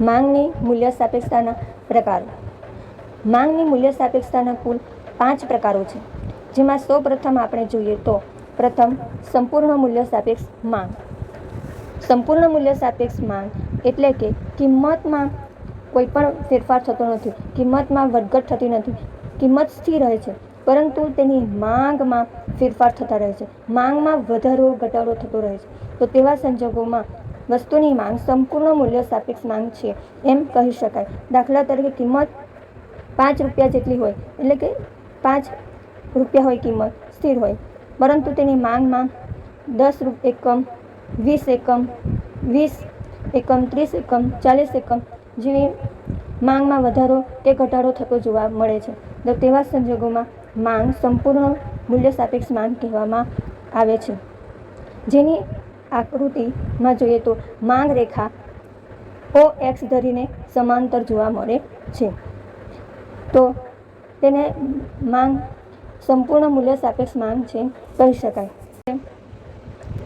માંગની મૂલ્ય સાપેક્ષતાના પ્રકારો. માંગની મૂલ્ય સાપેક્ષતાના કુલ પાંચ પ્રકારો છે. જેમાં સૌ પ્રથમ આપણે જોઈએ તો પ્રથમ સંપૂર્ણ મૂલ્ય સાપેક્ષ માંગ. સંપૂર્ણ મૂલ્ય સાપેક્ષ માંગ એટલે કે કિંમતમાં કોઈ પણ ફેરફાર થતો નથી, કિંમતમાં વધઘટ થતી નથી, કિંમત સ્થિર રહે છે, પરંતુ તેની માંગમાં ફેરફાર થતા રહે છે. માંગમાં વધારો, ઘટાડો થતો રહે છે. તો તેવા સંજોગોમાં વસ્તુની માંગ સંપૂર્ણ મૂલ્ય સાપેક્ષ માંગ છે, એમ કહી શકાય. દાખલા તરીકે કિંમત પાંચ રૂપિયા જેટલી હોય, એટલે કે પાંચ રૂપિયા હોય કિંમત, સ્થિર હોય. પરંતુ તેની માંગમાં દસ રૂપ એકમ, વીસ એકમ વીસ એકમ, ત્રીસ એકમ, ચાલીસ એકમ જેવી માંગમાં વધારો કે ઘટાડો થતો જોવા મળે છે. તો તેવા સંજોગોમાં માંગ સંપૂર્ણ મૂલ્ય સાપેક્ષ માંગ કહેવામાં આવે છે. જેની આકૃતિમાં જોઈએ તો માંગ રેખા ઓ એક્સ ધરીને સમાંતર જોવા મળે છે. તો તેને માંગ સંપૂર્ણ મૂલ્ય સાપેક્ષ માંગ છે કહી શકાય.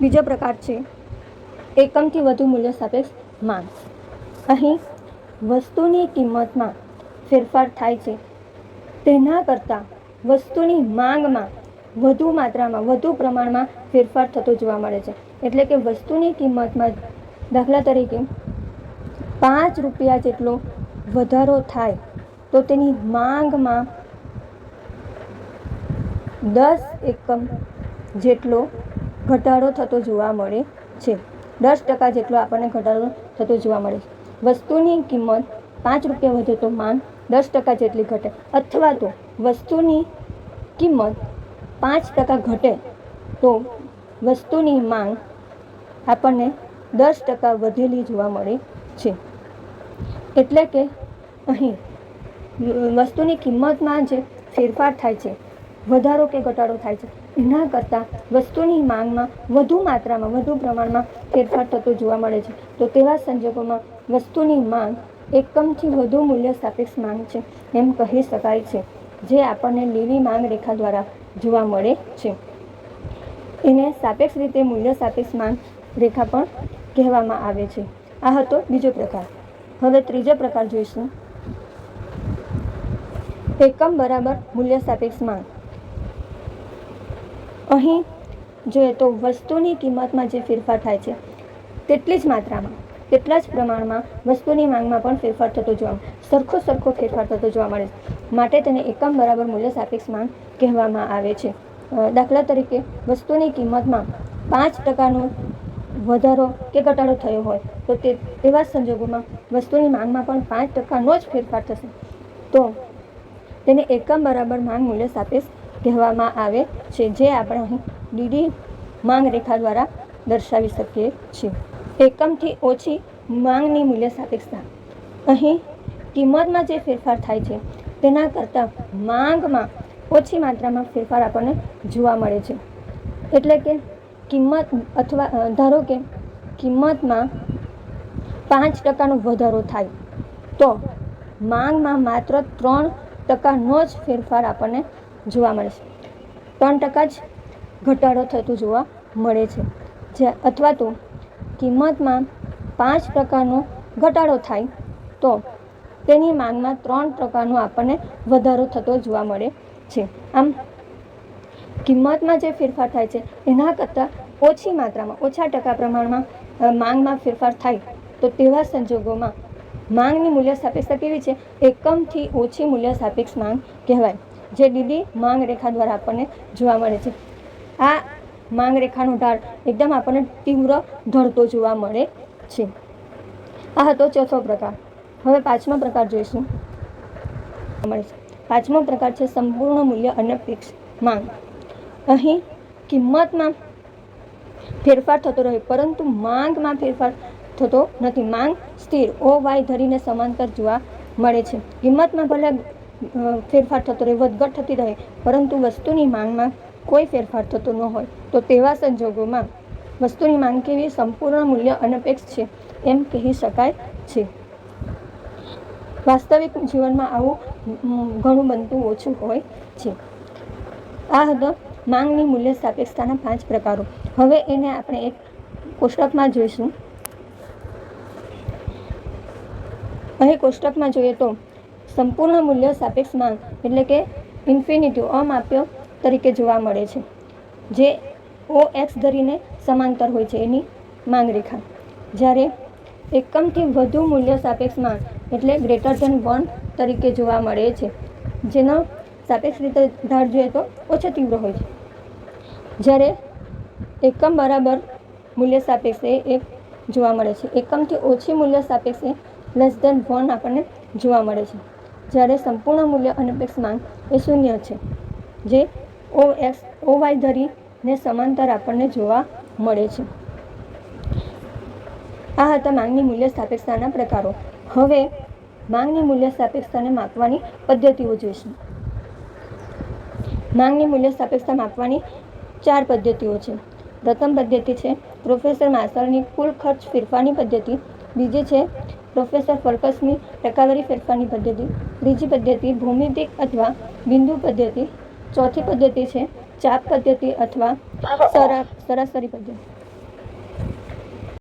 બીજો પ્રકાર છે એકમથી વધુ મૂલ્ય સાપેક્ષ માંગ. અહીં વસ્તુની કિંમતમાં ફેરફાર થાય છે. તેના કરતાં વસ્તુની માંગમાં વધુ માત્રામાં, વધુ પ્રમાણમાં ફેરફાર થતો જોવા મળે છે. એટલે કે વસ્તુની કિંમતમાં દાખલા તરીકે પાંચ રૂપિયા જેટલો વધારો થાય, તો તેની માંગમાં દસ એકમ જેટલો ઘટાડો થતો જોવા મળે છે. દસ ટકા જેટલો આપણને ઘટાડો થતો જોવા મળે છે. વસ્તુની કિંમત પાંચ રૂપિયા વધે તો માંગ દસ ટકા જેટલી ઘટે, અથવા તો વસ્તુની કિંમત પાંચ ટકા ઘટે, તો વસ્તુની માંગ આપણને દસ ટકા વધેલી જોવા મળે છે. એટલે કે અહીં વસ્તુની કિંમતમાં જે ફેરફાર થાય છે, વધારો કે ઘટાડો થાય છે, એના કરતાં વસ્તુની માંગમાં વધુ માત્રામાં, વધુ પ્રમાણમાં ફેરફાર થતો જોવા મળે છે. તો તેવા સંજોગોમાં વસ્તુની માંગ એકમથી વધુ મૂલ્ય સાપેક્ષ માંગ છે એમ કહી શકાય છે, જે આપણને લીલી માંગ રેખા દ્વારા જોવા મળે છે. એને સાપેક્ષ રીતે મૂલ્ય સાપેક્ષ માંગ રેખા પણ કહેવામાં આવે છે. આ હતો બીજો પ્રકાર. હવે ત્રીજો પ્રકાર જોઈશું. એકમ બરાબર મૂલ્ય સાપેક્ષ માંગ. અહીં જોઈએ તો વસ્તુની કિંમતમાં જે ફેરફાર થાય છે, તેટલી જ માત્રામાં, તેટલા જ પ્રમાણમાં વસ્તુની માંગમાં પણ ફેરફાર થતો જોવા મળે. સરખો સરખો ફેરફાર થતો જોવા મળે. છે માટે તેને એકમ બરાબર મૂલ્ય સાપેક્ષ માંગ કહેવામાં આવે છે. દાખલા તરીકે વસ્તુની કિંમતમાં પાંચ ટકાનો વધારો કે ઘટાડો થયો હોય, તો તે તેવા સંજોગોમાં વસ્તુની માંગમાં પણ પાંચ ટકાનો જ ફેરફાર થશે. તો તેને એકમ બરાબર માંગ મૂલ્ય સાપેક્ષ કહેવામાં આવે છે, જે આપણે અહીં ડીડી માંગ રેખા દ્વારા દર્શાવી શકીએ છીએ. એકમથી ઓછી માંગની મૂલ્ય સાપેક્ષતા અહીં કિંમતમાં જે ફેરફાર થાય છે, તેના કરતાં માંગમાં ઓછી માત્રામાં ફેરફાર આપણને જોવા મળે છે. એટલે કે કિંમત અથવા ધારો કે કિંમતમાં પાંચ ટકાનો વધારો થાય, તો માંગમાં માત્ર ત્રણ ટકાનો જ ફેરફાર આપણને જોવા મળે છે ત્રણ ટકા જ ઘટાડો થતો જોવા મળે છે. જે, અથવા તો કિંમતમાં પાંચ ટકાનો ઘટાડો થાય, તો તેની માંગમાં ત્રણ ટકાનો આપણને વધારો થતો જોવા મળે છે. આમ કિંમતમાં જે ફેરફાર થાય છે, એના કરતાં ઓછી માત્રામાં, ઓછા ટકા પ્રમાણમાં માંગમાં ફેરફાર થાય. તો તેવા સંજોગોમાં માંગની મૂલ્ય સાપેક્ષતા કેવી છે? એકમથી ઓછી મૂલ્ય સાપેક્ષ માંગ કહેવાય, જે ડીડી માંગ રેખા દ્વારા આપણને જોવા મળે છે. આ માંગ રેખાનો ઢાળ એકદમ આપણને તીવ્ર ધરતો જોવા મળે છે. આ હતો ચોથો પ્રકાર. હવે પાંચમો પ્રકાર જોઈશું. મળે છે પાંચમો પ્રકાર છે સંપૂર્ણ મૂલ્ય અનપેક્ષ માંગ. અહીં કિંમતમાં ફેરફાર થતો રહે પરંતુ માંગમાં ફેરફાર થતો નથી. માંગ સ્થિર ઓ વાય ધરીને સમાંતર જોવા મળે છે. કિંમતમાં ભલે ફેરફાર થતો રહે વધઘટ થતી રહે, પરંતુ વસ્તુની માંગમાં કોઈ ફેરફાર થતો ન હોય. તો તેવા સંજોગોમાં વસ્તુની માંગ કેવી સંપૂર્ણ મૂલ્ય અનપેક્ષ છે એમ કહી શકાય છે. વાસ્તવિક જીવનમાં આવું ઘણું બનતું ઓછું હોય છે. આ હતો માંગની મૂલ્ય સાપેક્ષતાના પાંચ પ્રકારો. હવે એને આપણે એક કોષ્ટકમાં જોઈશું. અહીં કોષ્ટકમાં જોઈએ તો સંપૂર્ણ મૂલ્ય સાપેક્ષ માંગ, એટલે કે ઇન્ફિનિટી અમાપ્ય તરીકે જોવા મળે છે. જે ઓ એક્સ ધરીને સમાંતર હોય છે એની માંગ રેખા જ્યારે એકમથી વધુ મૂલ્ય સાપેક્ષ માંગ, એટલે ગ્રેટર ધેન વન તરીકે જોવા મળે છે. જેનો સાપેક્ષ રીતે ધાર જોઈએ તો ઓછો તીવ્ર હોય છે. જ્યારે એકમ બરાબર મૂલ્ય સાપેક્ષે એક જોવા મળે છે. એકમથી ઓછી મૂલ્ય સાપેક્ષે લેસ દેન વન આપણને જોવા મળે છે. જ્યારે સંપૂર્ણ મૂલ્ય અનપેક્ષ માંગ એ શૂન્ય છે, જે ઓ એક્સ ઓ વાય ધરીને સમાંતર આપણને જોવા મળે છે. આ હતા માંગની મૂલ્ય સાપેક્ષતાના પ્રકારો. હવે માંગની મૂલ્ય સાપેક્ષતાને માપવાની પદ્ધતિઓ જોઈશું. માંગની મૂલ્ય સાપેક્ષતા માપવાની ચાર પદ્ધતિઓ છે. પ્રથમ પદ્ધતિ છે પ્રોફેસર માસલની કુલ ખર્ચ ફેરફારની પદ્ધતિ. બીજી છે પ્રોફેસર ફર્કસની ટકાવારી ફેરફારની પદ્ધતિ. ત્રીજી પદ્ધતિ ભૂમિતિક અથવા બિંદુ પદ્ધતિ. ચોથી પદ્ધતિ છે, ચાપ પદ્ધતિ અથવા સરા, સરાસરી પદ્ધતિ.